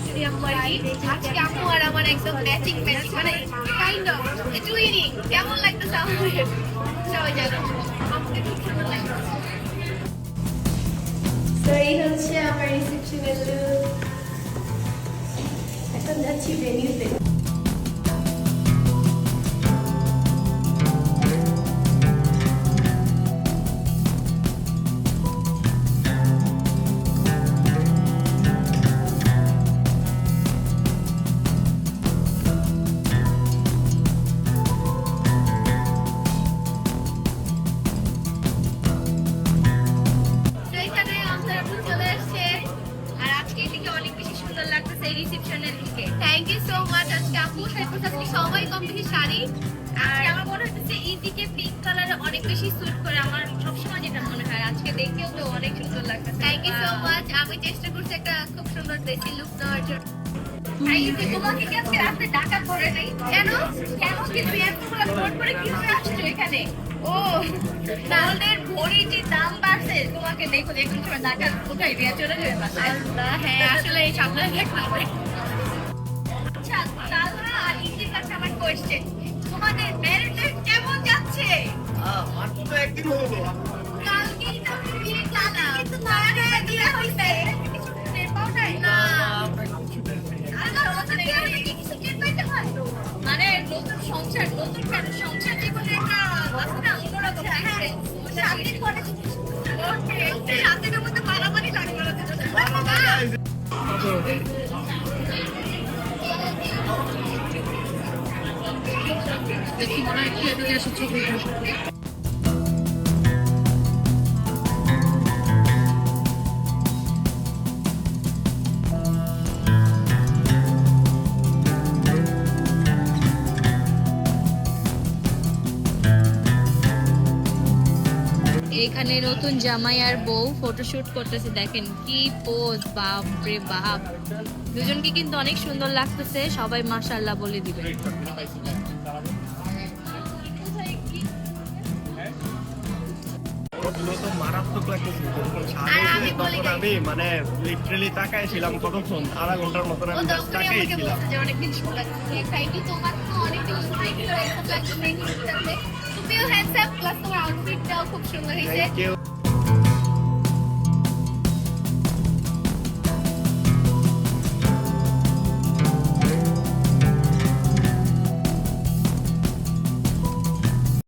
শাশুড়ি আম্মু আজকে আম্মু আর আমার একদম ম্যাচিং ম্যাচিং মানে কাইন্ড অফ টুইনিং কেমন লাগতেছে আমাদের সবাই তো এই হচ্ছে আমার রিসেপশনের এখন যাচ্ছি ভেনিউতে আজকে আপু সাইফুল আজকে সবাই শাড়ি। আর আমার মনে হচ্ছে এইদিকে পিঙ্ক কালার অনেক বেশি স্যুট করে আমার সবসময় যেটা মনে হয়। আজকে দেখেও তো অনেক সুন্দর লাগতেছে। থ্যাংক ইউ সো মাচ আমি চেষ্টা করছি একটা খুব সুন্দর দেশি লুক দেওয়ার জন্য। এই যে তোমাকে কি আজকে রাতে ডাকা পড়ে নাই? কেন? কেন কি তুই এতগুলো ফোন করে আসছো এখানে? ও তাহলে ভরির যে দাম বাড়ছে তোমাকে দেখো দেখুন ডাকা কোথায়? দিয়ে চলে যাবে হ্যাঁ আসলে এই সামনে দেখতে কোয়েশ্চেন তোমাদের ম্যারেজ লাইফ কেমন যাচ্ছে? কালকেই তো বিয়ে জানা কিন্তু নয়া নয়া হইছে কিছু টের পাও নাই? না মানে নতুন সংসার নতুন সংসার জীবনে একটা আছে না? অন্যরকম পরে মধ্যে মারামারি লাগবে এখানে নতুন জামাই আর বউ ফটোশুট করতেছে, দেখেন কি পোজ বাপ রে বাপ। দুজনকে কিন্তু অনেক সুন্দর লাগতেছে, সবাই মাশাআল্লাহ বলে দিবে আর আমি বলি আমি মানে লিটারেলি তাকায় ছিলাম কতক্ষণ আধা ঘণ্টার মতন আমি তাকাই ছিলাম। অনেকদিন সুন্দর লাগছে থ্যাংক ইউ তোমার তো অনেক বেশি সুন্দর লাগছে লাগছে তুমিও হ্যান্ডসাম প্লাস তোমার আউটফিটটাও খুব সুন্দর হয়েছে।